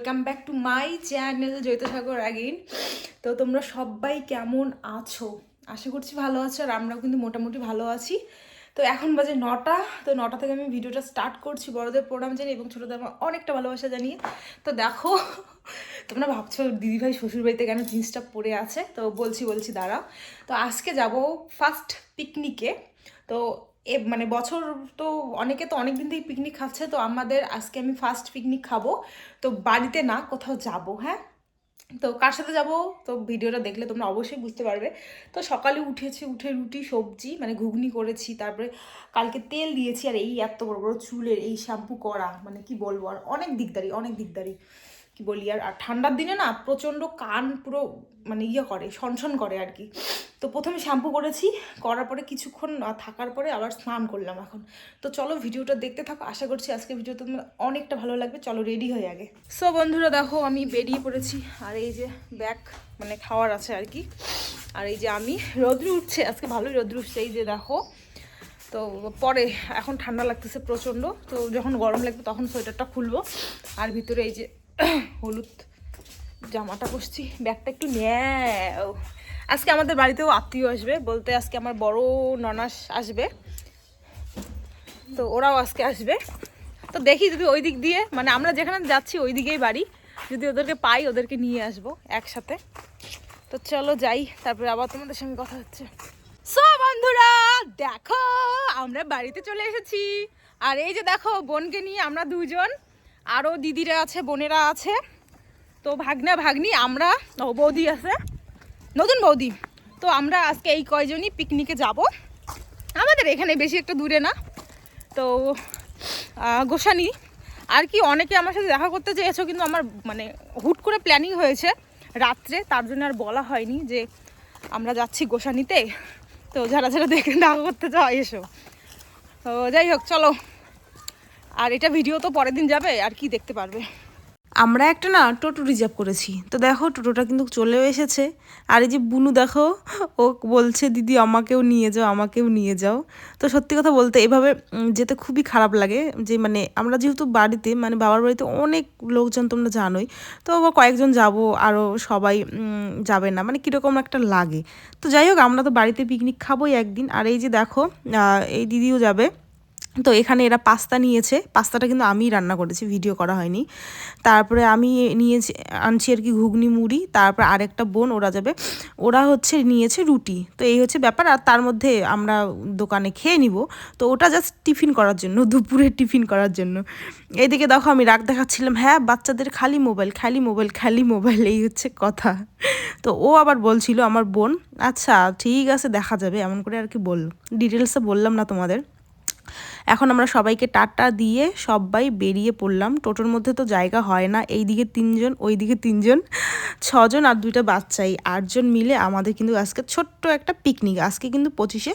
welcome back to my channel জৈতসাগর আগিন তো তোমরা সবাই কেমন আছো? আশা করছি ভালো আছো আর আমরাও কিন্তু মোটামুটি ভালো আছি। তো এখন বাজে নটা, তো নটা থেকে আমি ভিডিওটা স্টার্ট করছি বড়দের প্রোগ্রাম জানি এবং ছোটোদের আমার অনেকটা ভালোবাসা জানিয়ে। তো দেখো, তোমরা ভাবছ দিদিভাই শ্বশুরবাড়িতে কেন জিন্সটা পরে আছে? তো বলছি বলছি, দাঁড়াও। তো আজকে যাব ফার্স্ট পিকনিকে তো এ মানে বছর তো অনেকে তো অনেক দিন থেকে পিকনিক খাচ্ছে, তো আমাদের আজকে আমি ফার্স্ট পিকনিক খাব। তো বাড়িতে না কোথাও যাব হ্যাঁ? তো কার সাথে যাব? তো ভিডিওটা দেখলে তোমরা অবশ্যই বুঝতে পারবে। তো সকালে উঠেছি, উঠে রুটি, সবজি মানে ঘুগনি করেছি, তারপরে কালকে তেল দিয়েছি, আর এই এত বড় বড় চুলের এই শ্যাম্পু করা মানে কি বলব, আর অনেক দিকদারি অনেক দিকদারি। কি বলি, আর আর ঠান্ডার দিনে না প্রচণ্ড কান পুরো মানে ইয়ে করে সনসন করে আর কি। তো প্রথমে শ্যাম্পু করেছি, করার পরে কিছুক্ষণ থাকার পরে আবার স্নান করলাম এখন। তো চলো ভিডিওটা দেখতে থাকো, আশা করছি আজকে ভিডিও তোমার অনেকটা ভালো লাগবে, চলো রেডি হয়ে আগে। সো বন্ধুরা দেখো, আমি বেরিয়ে পড়েছি, আর এই যে ব্যাগ মানে খাওয়ার আছে আর কি। আর এই যে আমি, রোদ্র উঠছে, আজকে ভালোই রোদ্র উঠছে, এই যে দেখো। তো পরে, এখন ঠান্ডা লাগতেছে প্রচণ্ড, তো যখন গরম লাগবে তখন সোয়েটারটা খুলবো, আর ভিতরে এই যে হলুদ জামাটা পরছি, ব্যাগটা একটু নেও। আজকে আমাদের বাড়িতেও আত্মীয় আসবে, বলতে আজকে আমার বড় ননাস আসবে। তো ওরাও আজকে আসবে। তো দেখি যদি ওই দিক দিয়ে মানে আমরা যেখানে যাচ্ছি ওই দিকেই বাড়ি। যদি ওদেরকে পাই, ওদেরকে নিয়ে আসব একসাথে। তো চলো যাই, তারপরে আবার তোমাদের সঙ্গে কথা হচ্ছে। সো বন্ধুরা, দেখো, আমরা বাড়িতে চলে এসেছি। আর এই যে দেখো, বোনকে নিয়ে আমরা দুজন। আরও দিদিরা আছে, বোনেরা আছে। তো ভাগনা ভাগ্নি, আমরা বৌদি আছে, নতুন বৌদি। তো আমরা আজকে এই কয়জনই পিকনিকে যাব। আমাদের এখানে বেশি একটা দূরে না। তো গোসানি, আর কি অনেকে আমার সাথে দেখা করতে চেয়েছো, কিন্তু আমার মানে হুট করে প্ল্যানিং হয়েছে রাত্রে, তার জন্য আর বলা হয়নি যে আমরা যাচ্ছি গোসানিতে। তো যারা যারা দেখে দেখা করতে চাও, এসো। তো যাই হোক, চলো। আর এটা ভিডিও তো পরের দিন যাবে, আর কি দেখতে পারবে? আমরা একটা না টোটো রিজার্ভ করেছি। তো দেখো, টোটোটা কিন্তু চলেও এসেছে। আর এই যে বুনু দেখো, ও বলছে, দিদি, আমাকেও নিয়ে যাও, আমাকেও নিয়ে যাও। তো সত্যি কথা বলতে, এভাবে যেতে খুবই খারাপ লাগে। যে মানে আমরা যেহেতু বাড়িতে মানে বাবার বাড়িতে অনেক লোকজন তোমরা জানোই। তো কয়েকজন যাব আরও সবাই যাবে না। মানে কীরকম একটা লাগে। তো যাই হোক, আমরা তো বাড়িতে পিকনিক খাবোই একদিন। আর এই যে দেখো এই দিদিও যাবে। তো এখানে এরা পাস্তা নিয়েছে। পাস্তাটা কিন্তু আমিই রান্না করেছি, ভিডিও করা হয়নি। তারপরে আমি নিয়েছি, আনছি আর কি ঘুগনি, মুড়ি, তারপর আরেকটা বোন, ওরা যাবে। ওরা হচ্ছে নিয়েছে রুটি। তো এই হচ্ছে ব্যাপার, আর তার মধ্যে আমরা দোকানে খেয়ে নিব। তো ওটা জাস্ট টিফিন করার জন্য, দুপুরে টিফিন করার জন্য। এইদিকে দেখো, আমি রাগ দেখাচ্ছিলাম হ্যাঁ বাচ্চাদের খালি মোবাইল খালি মোবাইল খালি মোবাইল, এই হচ্ছে কথা। তো ও আবার বলছিল, আমার বোন আচ্ছা ঠিক আছে, দেখা যাবে। এমন করে আর কি বলল। ডিটেলসে বললাম না তোমাদের। এখন আমরা সবাইকে টাটা দিয়ে সবাই বেরিয়ে পড়লাম। টোটোর মধ্যে তো জায়গা হয় না এই দিকে তিনজন ওই দিকে তিনজন, ছজন আর দুইটা বাচ্চাই। আটজন মিলে আমাদের কিন্তু আজকে ছোট্ট একটা পিকনিক আজকে কিন্তু পঁচিশে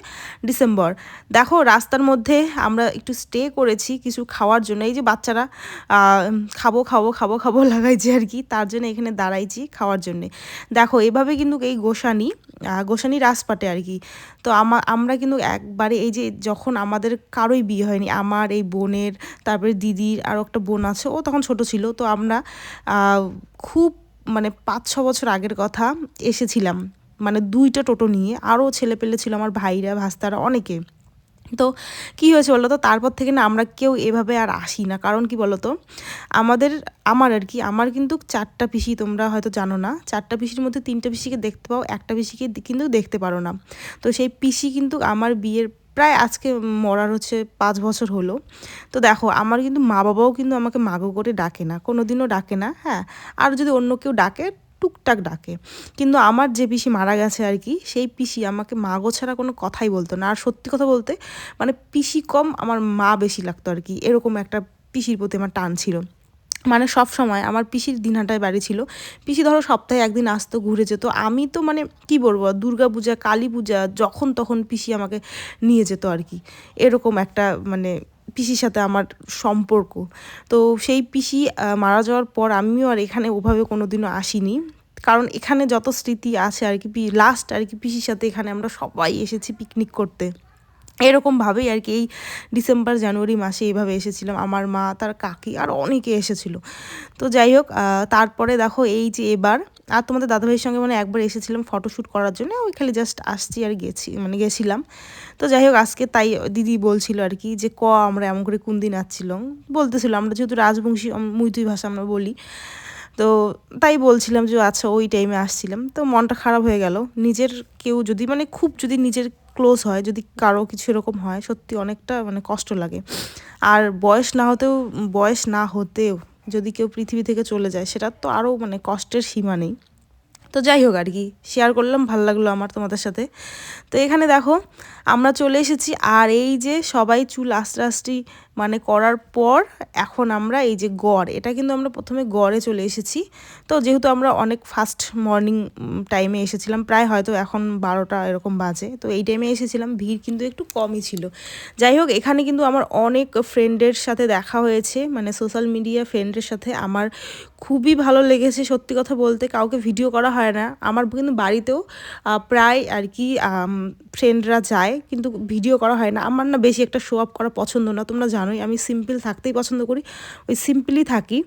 ডিসেম্বর। দেখো রাস্তার মধ্যে আমরা একটু স্টে করেছি কিছু খাওয়ার জন্য। এই যে বাচ্চারা খাব খাব খাব খাব লাগাইছে আর কি, তার জন্য এখানে দাঁড়াইছি খাওয়ার জন্যে। দেখো এভাবে কিন্তু এই গোসানি গোসানি রাসপাটে আর কি। তো আমা, আমরা কিন্তু একবারে এই যে যখন আমাদের কারোই বিয়ে হয়নি। আমার এই বোনের, তারপরে দিদির আরও একটা বোন আছে, ও তখন ছোট ছিল। তো আমরা খুব মানে পাঁচ, ছ বছর আগের কথা এসেছিলাম। মানে দুইটা টোটো নিয়ে। আরও ছেলে পেলে ছিল আমার ভাইরা, ভাস্তারা, অনেকে। তো কি হয়েছে বলো তো? তারপর থেকে না আমরা কেউ এভাবে আর আসি না। কারণ কি বলো তো? আমাদের, আমার আর কি, আমার কিন্তু চারটা পিসি তোমরা হয়তো জানো না। চারটা পিসির মধ্যে তিনটা পিসিকে দেখতে পাও, একটা পিসিকে কিন্তু দেখতে পারো না। তো সেই পিসি কিন্তু আমার বিয়ের প্রায় আজকে মরার হচ্ছে পাঁচ বছর হলো। তো দেখো, আমার কিন্তু মা বাবাও কিন্তু আমাকে মাগো করে ডাকে না কোনো দিনও ডাকে না হ্যাঁ। আর যদি অন্য কেউ ডাকে, টুকটাক ডাকে। কিন্তু আমার যে পিসি মারা গেছে আর কি, সেই পিসি আমাকে মাগো ছাড়া কোনো কথাই বলতো না। আর সত্যি কথা বলতে মানে পিসি কম, আমার মা বেশি লাগতো আর কি। এরকম একটা পিসির প্রতি আমার টান ছিল। মানে সব সময় আমার পিসির দিনহাটায় বাড়ি ছিল। পিসি ধরো সপ্তাহে একদিন আসতো, ঘুরে যেত। আমি তো মানে কি বলব, দুর্গা পূজা, কালী পূজা, যখন তখন পিসি আমাকে নিয়ে যেত আর কি। এরকম একটা মানে পিসির সাথে আমার সম্পর্ক। তো সেই পিসি মারা যাওয়ার পর আমিও আর এখানে ওভাবে কোনোদিনও আসিনি। কারণ এখানে যত স্মৃতি আছে আর কি লাস্ট আর কি পিসির সাথে এখানে আমরা সবাই এসেছি পিকনিক করতে। এরকমভাবেই আর কি এই ডিসেম্বর জানুয়ারি মাসে এইভাবে এসেছিলাম। আমার মা তার কাকি আর অনেকে এসেছিল। তো যাই হোক তারপরে দেখো এই যে এবার আর তোমাদের দাদাভাইয়ের সঙ্গে মানে একবার এসেছিলাম ফটোশ্যুট করার জন্য ওই খালি জাস্ট আসছি আর গেছি মানে গেছিলাম। তো যাই হোক আজকে তাই দিদি বলছিল আর কি যে ক আমরা এমন করে কোন দিন আসছিলাম? বলতেছিল আমরা যেহেতু রাজবংশী উম, মুইতুই ভাষা আমরা বলি। তো তাই বলছিলাম যে আচ্ছা ওই টাইমে আসছিলাম। তো মনটা খারাপ হয়ে গেল। নিজের কেউ যদি মানে খুব যদি নিজের ক্লোজ হয়, যদি কারও কিছু এরকম হয়, সত্যি অনেকটা মানে কষ্ট লাগে। আর বয়স না হতেও, বয়স না হতেও যদি কেউ পৃথিবী থেকে চলে যায়, সেটা তো আরও মানে কষ্টের সীমা নেই। তো যাই হোক আর কি শেয়ার করলাম, ভালো লাগল আমার তোমাদের সাথে। তো এখানে দেখো, আমরা চলে এসেছি, আর এই যে সবাই চুল আস্তে আস্তে মানে করার পর এখন আমরা এই যে গড়, এটা কিন্তু আমরা প্রথমে গড়ে চলে এসেছি। তো যেহেতু আমরা অনেক ফাস্ট মর্নিং টাইমে এসেছিলাম, প্রায় হয়তো এখন বারোটা এরকম বাজে, তো এই টাইমে এসেছিলাম, ভিড় কিন্তু একটু কমই ছিল। যাই হোক, এখানে কিন্তু আমার অনেক ফ্রেন্ডের সাথে দেখা হয়েছে মানে সোশ্যাল মিডিয়া ফ্রেন্ডের সাথে। আমার খুবই ভালো লেগেছে, সত্যি কথা বলতে, কাউকে ভিডিও করা হয় না। আমার কিন্তু বাড়িতেও প্রায় আর কি ফ্রেন্ডরা যায়, কিন্তু ভিডিও করা হয় না। আমার না বেশি একটা শো আপ করা পছন্দ না, তোমরা জানোই আমি সিম্পল থাকতেই পছন্দ করি। ওই সিম্পলি থাকি।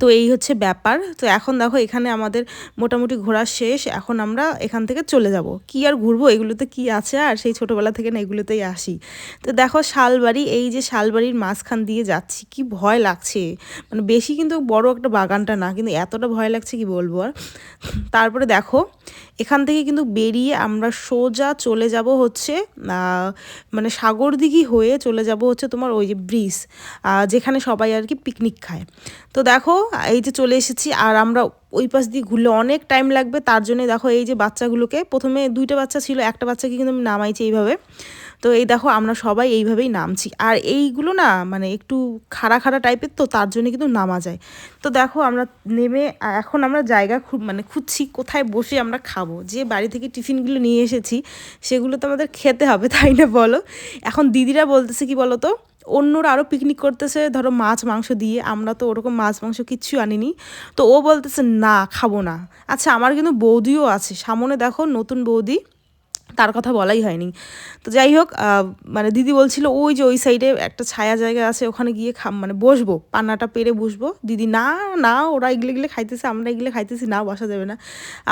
তো এই হচ্ছে ব্যাপার। তো এখন দেখো এখানে আমাদের মোটামুটি ঘোরা শেষ। এখন আমরা এখান থেকে চলে যাব। কি আর ঘুরবো? এগুলোতে কি আছে? আর সেই ছোটোবেলা থেকে না এগুলোতেই আসি। তো দেখো শালবাড়ি, এই যে শালবাড়ির মাঝখান দিয়ে যাচ্ছি, কি ভয় লাগছে। মানে বেশি কিন্তু বড় একটা বাগানটা না, কিন্তু এতটা ভয় লাগছে কি বলব আর। তারপরে দেখো, এখান থেকে কিন্তু বেরিয়ে আমরা সোজা চলে যাব হচ্ছে মানে সাগরদিঘি হয়ে চলে যাব হচ্ছে তোমার ওই যে ব্রিজ যেখানে সবাই আর কি পিকনিক খায়। তো দেখো এই যে চলে এসেছি, আর আমরা ওই পাশ দিয়ে ঘুরলে অনেক টাইম লাগবে। তার জন্য দেখো, এই যে বাচ্চাগুলোকে, প্রথমে দুইটা বাচ্চা ছিল, একটা বাচ্চাকে কিন্তু আমি নামাইছি এইভাবে। তো এই দেখো, আমরা সবাই এইভাবেই নামছি। আর এইগুলো না মানে একটু খাড়া খাড়া টাইপের তো, তার জন্য কিন্তু নামা যায়। তো দেখো, আমরা নেমে এখন আমরা জায়গা খুব মানে খুঁজছি, কোথায় বসে আমরা খাব। যে বাড়ি থেকে টিফিনগুলো নিয়ে এসেছি, সেগুলো তো আমাদের খেতে হবে, তাই না বলো? এখন দিদিরা বলতেছে কি বলো তো অন্যরা আরও পিকনিক করতেছে, ধরো মাছ, মাংস দিয়ে। আমরা তো ওরকম মাছ, মাংস কিচ্ছু আনিনি। তো ও বলতেছে, না, খাব না। আচ্ছা আমার কিন্তু বৌদিও আছে। সামনে দেখো নতুন বৌদি। তার কথা বলাই হয়নি। তো যাই হোক মানে দিদি বলছিল, ওই যে ওই সাইডে একটা ছায়া জায়গা আছে, ওখানে গিয়ে খাম মানে বসবো। পান্নাটা পেরে বসবো। দিদি, না না, ওরা এগুলো এগুলো খাইতেছে, আমরা এগুলো খাইতেছি, না, বসা যাবে না।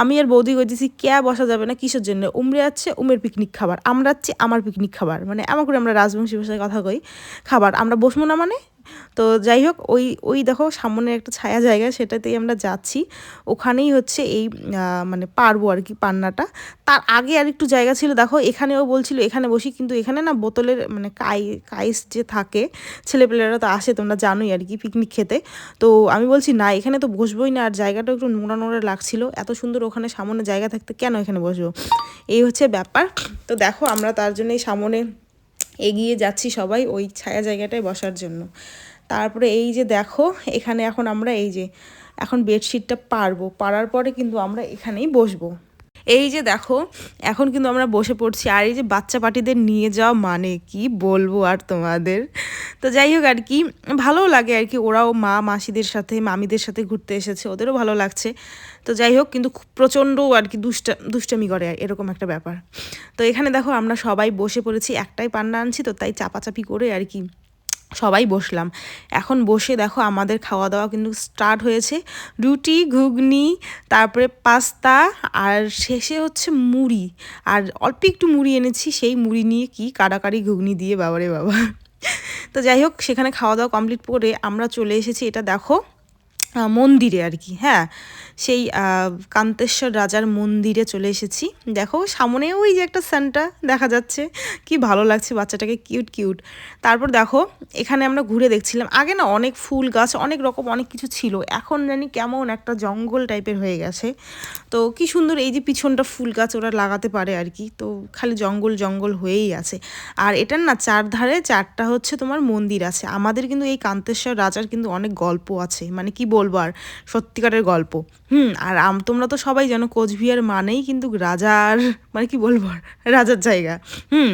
আমি আর বৌদি কইতেছি ক্যা বসা যাবে না? কিসের জন্য? উমরে যাচ্ছে, উমের পিকনিক খাবার। আমরা যাচ্ছি, আমার পিকনিক খাবার। মানে এমন করে আমরা রাজবংশী ভাষায় কথা কই, খাবার, আমরা বসবো না মানে? তো যাই হোক, ওই ওই দেখো সামনে একটা ছায়া জায়গা, সেটাতেই আমরা যাচ্ছি। ওখানেই হচ্ছে এই মানে পারব আর কি পান্নাটা। তার আগে আর একটু জায়গা ছিল, দেখো এখানেও বলছিল, এখানে বসি, কিন্তু এখানে না বোতলের মানে কাই, কাইস যে থাকে, ছেলেপেলেরা তো আসে, তোমরা জানোই আর কি পিকনিক খেতে। তো আমি বলছি, না, এখানে তো বসবোই না। আর জায়গাটা একটু নোংরা নোংরা লাগছিল। এত সুন্দর ওখানে সামনে জায়গা থাকতে, কেন এখানে বসবো? এই হচ্ছে ব্যাপার। তো দেখো আমরা তার জন্যই সামনে এগিয়ে যাচ্ছি সবাই ওই ছায়া জায়গাটায় বসার জন্য। তারপরে এই যে দেখো, এখানে এখন আমরা এই যে, এখন বেডশিটটা পারব। পারার পরে কিন্তু আমরা এখানেই বসবো। এই যে দেখো, এখন কিন্তু আমরা বসে পড়ছি। আর এই যে বাচ্চা পাটিদের নিয়ে যাওয়া মানে কি বলব আর তোমাদের? তো যাই হোক আর কি, ভালোও লাগে আর কি। ওরাও মা, মাসিদের সাথে, মামিদের সাথে ঘুরতে এসেছে। ওদেরও ভালো লাগছে। তো যাই হোক, কিন্তু প্রচণ্ড আর কি দুষ্টা, দুষ্টামি করে এরকম একটা ব্যাপার। তো এখানে দেখো আমরা সবাই বসে পড়েছি, একটাই পান্না আনছি, তো তাই চাপাচাপি করে আর কি সবাই বসলাম। এখন বসে দেখো আমাদের খাওয়া দাওয়া কিন্তু স্টার্ট হয়েছে। রুটি, ঘুগনি, তারপরে পাস্তা আর শেষে হচ্ছে মুড়ি। আর অল্প একটু মুড়ি এনেছি, সেই মুড়ি নিয়ে কি কাড়াকাড়ি ঘুগনি দিয়ে বাবারে বাবা। তো যাই হোক, সেখানে খাওয়া দাওয়া কমপ্লিট করে আমরা চলে এসেছি। এটা দেখো মন্দিরে আর কি হ্যাঁ? সেই কান্তেশ্বর রাজার মন্দিরে চলে এসেছি। দেখো, সামনে ওই যে একটা সানটা দেখা যাচ্ছে, কি ভালো লাগছে, বাচ্চাটাকে কিউট কিউট। তারপর দেখো, এখানে আমরা ঘুরে দেখছিলাম, আগে না অনেক ফুল গাছ, অনেক রকম অনেক কিছু ছিল, এখন জানি কেমন একটা জঙ্গল টাইপের হয়ে গেছে। তো কি সুন্দর এই যে পিছনটা ফুল গাছ ওরা লাগাতে পারে আর কি, তো খালি জঙ্গল জঙ্গল হয়েই আছে। আর এটার না চারধারে চারটা হচ্ছে তোমার মন্দির আছে, আমাদের কিন্তু এই কান্তেশ্বর রাজার কিন্তু অনেক গল্প আছে মানে কি বলব আর সত্যিকারের গল্প। হুম, আর তোমরা তো সবাই জানো কোচবিহার মানেই কিন্তু রাজার মানে কি বলব রাজার জায়গা। হুম,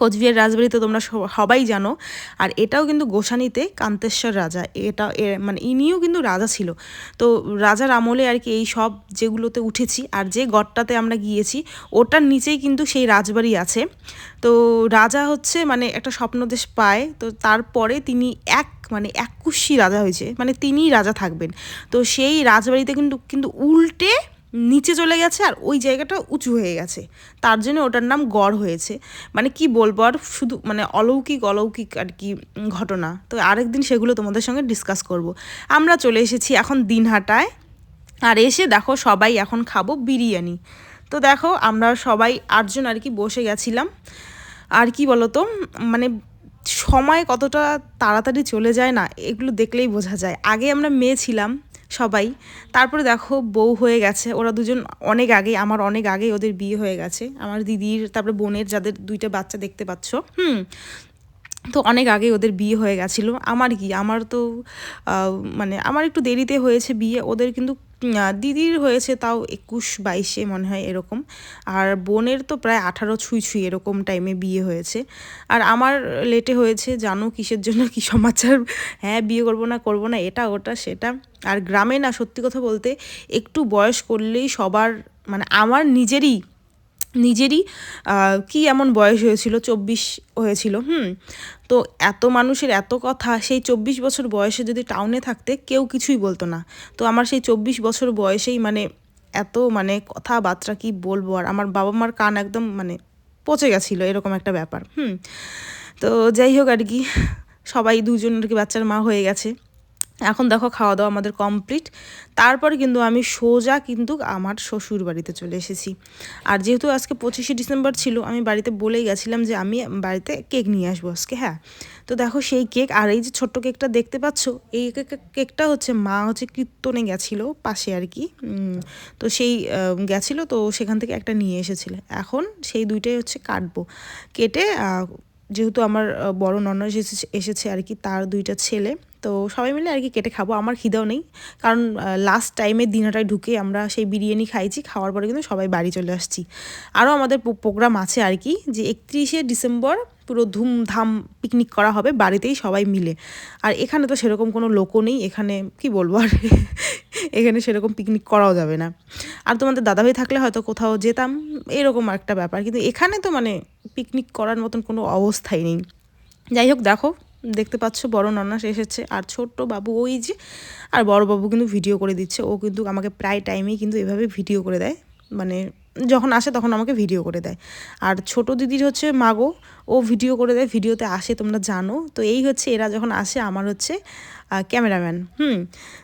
কোচবিহার রাজবাড়ি তো তোমরা সবাই জানো। আর এটাও কিন্তু গোসানিতে কান্তেশ্বর রাজা, এটা মানে ইনিও কিন্তু রাজা ছিল। তো রাজার আমলে আর কি এই সব যেগুলোতে উঠেছি আর যে গড়টাতে আমরা গিয়েছি, ওটার নিচেই কিন্তু সেই রাজবাড়ি আছে। তো রাজা হচ্ছে মানে একটা স্বপ্নদেশ পায়। তো তারপরে তিনি এক মানে একুশি রাজা হয়েছে মানে তিনিই রাজা থাকবেন। তো সেই রাজবাড়িতে কিন্তু কিন্তু উল্টে নিচে চলে গেছে আর ওই জায়গাটা উঁচু হয়ে গেছে। তার জন্য ওটার নাম গড় হয়েছে। মানে কি বলব আর শুধু মানে অলৌকিক অলৌকিক আর কি ঘটনা। তো আরেকদিন সেগুলো তোমাদের সঙ্গে ডিসকাস করব। আমরা চলে এসেছি এখন দিনহাটায়। আর এসে দেখো সবাই এখন খাব বিরিয়ানি। তো দেখো আমরা সবাই আটজন আর কি বসে গেছিলাম। আর কি বলতো মানে সময় কতটা তাড়াতাড়ি চলে যায় না, এগুলো দেখলেই বোঝা যায়। আগে আমরা মেয়ে ছিলাম সবাই, তারপরে দেখো বউ হয়ে গেছে, ওরা দুজন অনেক আগে আমার অনেক আগে ওদের বিয়ে হয়ে গেছে। আমার দিদির, তারপরে বোনের যাদের দুইটা বাচ্চা দেখতে পাচ্ছ, হুম, তো অনেক আগে ওদের বিয়ে হয়ে গেছিল। আমার কি, আমার তো মানে আমার একটু দেরিতে হয়েছে বিয়ে, ওদের কিন্তু দিদির হয়েছে তাও একুশ বাইশে মনে হয় এরকম। আর বোনের তো প্রায় আঠারো ছুঁই ছুঁই এরকম টাইমে বিয়ে হয়েছে। আর আমার লেটে হয়েছে, জানো কিসের জন্য, কি সমাচার? হ্যাঁ বিয়ে করব না করব না, এটা, ওটা, সেটা। আর গ্রামে না, সত্যি কথা বলতে, একটু বয়স করলেই সবার মানে আমার নিজেরই নিজেরই কি এমন বয়স হয়েছিল? চব্বিশ হয়েছিল, হুম। তো এত মানুষের এত কথা, সেই চব্বিশ বছর বয়সে যদি টাউনে থাকতে কেউ কিছুই বলতো না। তো আমার সেই চব্বিশ বছর বয়সেই মানে এত মানে কথাবার্তা কি বলব? আর আমার বাবা মার কান একদম মানে পচে গেছিল, এরকম একটা ব্যাপার, হুম। তো যাই হোক আর কি, সবাই দুজন আর কি বাচ্চার মা হয়ে গেছে। এখন দেখো খাওয়া দাওয়া আমাদের কমপ্লিট তারপরে কিন্তু আমি সোজা কিন্তু আমার শ্বশুর বাড়িতে চলে এসেছি। আর যেহেতু আজকে পঁচিশে ডিসেম্বর ছিল, আমি বাড়িতে বলেই গেছিলাম যে আমি বাড়িতে কেক নিয়ে আসব আজকে হ্যাঁ? তো দেখো সেই কেক, আর এই যে ছোট্ট কেকটা দেখতে পাচ্ছ, এই কেক- কেকটা হচ্ছে মা হচ্ছে কীর্তনে গেছিল পাশে আর কি তো সেই গেছিল, তো সেখান থেকে একটা নিয়ে এসেছিল। এখন সেই দুইটাই হচ্ছে কাটবো। কেটে যেহেতু আমার বড় ননদ এসেছে আর কি, তার দুইটা ছেলে তো সবাই মিলে আর কি কেটে খাব, আমার খিদেও নেই। কারণ লাস্ট টাইমে দিনাটায় ঢুকে আমরা সেই বিরিয়ানি খাইছি, খাওয়ার পরে কিন্তু সবাই বাড়ি চলে আসছি। আরও আমাদের প্রোগ্রাম আছে আর কি, যে একত্রিশে ডিসেম্বর পুরো ধুমধাম পিকনিক করা হবে বাড়িতেই সবাই মিলে। আর এখানে তো সেরকম কোনো লোকও নেই, এখানে কি বলব আর? এখানে সেরকম পিকনিক করাও যাবে না। আর তোমাদের দাদাভাই থাকলে হয়তো কোথাও যেতাম, এরকম একটা ব্যাপার। কিন্তু এখানে তো মানে পিকনিক করার মতন কোনো অবস্থাই নেই। যাই হোক, দেখো দেখতে পাচ্ছ, বড় ননাস এসেছে। আর ছোট্ট বাবু, ওই যে, আর বড় বাবু কিন্তু ভিডিও করে দিচ্ছে। ও কিন্তু আমাকে প্রায় টাইমেই কিন্তু এভাবে ভিডিও করে দেয়। মানে যখন আসে তখন আমাকে ভিডিও করে দেয়। আর ছোট দিদির হচ্ছে মাগো ও ভিডিও করে দেয় ভিডিওতে আসে, তোমরা জানো। তো এই হচ্ছে, এরা যখন আসে, আমার হচ্ছে ক্যামেরাম্যান হুম?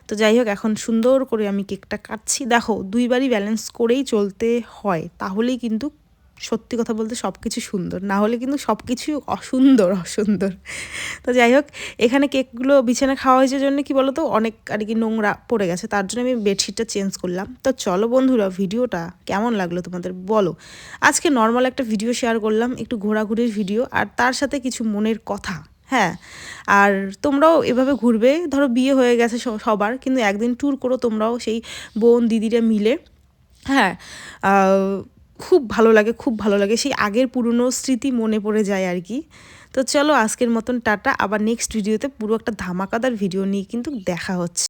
তো যাই হোক, এখন সুন্দর করে আমি কেকটা কাটছি। দেখো, দুইবারই ব্যালেন্স করেই চলতে হয়। তাহলেই কিন্তু সত্যি কথা বলতে সব কিছু সুন্দর। না হলে কিন্তু সব কিছুই অসুন্দর অসুন্দর। তো যাই হোক, এখানে কেকগুলো বিছানা খাওয়া হয়েছে জন্য কি বলো তো অনেক আর কি নোংরা পড়ে গেছে। তার জন্য আমি বেডশিটটা চেঞ্জ করলাম। তো চলো বন্ধুরা, ভিডিওটা কেমন লাগল তোমাদের বলো। আজকে নর্মাল একটা ভিডিও শেয়ার করলাম, একটু ঘোরাঘুরির ভিডিও আর তার সাথে কিছু মনের কথা। হ্যাঁ আর তোমরাও এভাবে ঘুরবে। ধরো বিয়ে হয়ে গেছে সবার, কিন্তু একদিন ট্যুর করো তোমরাও সেই বোন, দিদিরা মিলে। হ্যাঁ খুব ভালো লাগে, খুব ভালো লাগে। সেই আগের পুরনো স্মৃতি মনে পড়ে যায় আর কি। তো চলো আজকের মতন টাটা। আবার নেক্সট ভিডিওতে পুরো একটা ধামাকাদার ভিডিও নিয়ে কিন্তু দেখা হচ্ছে।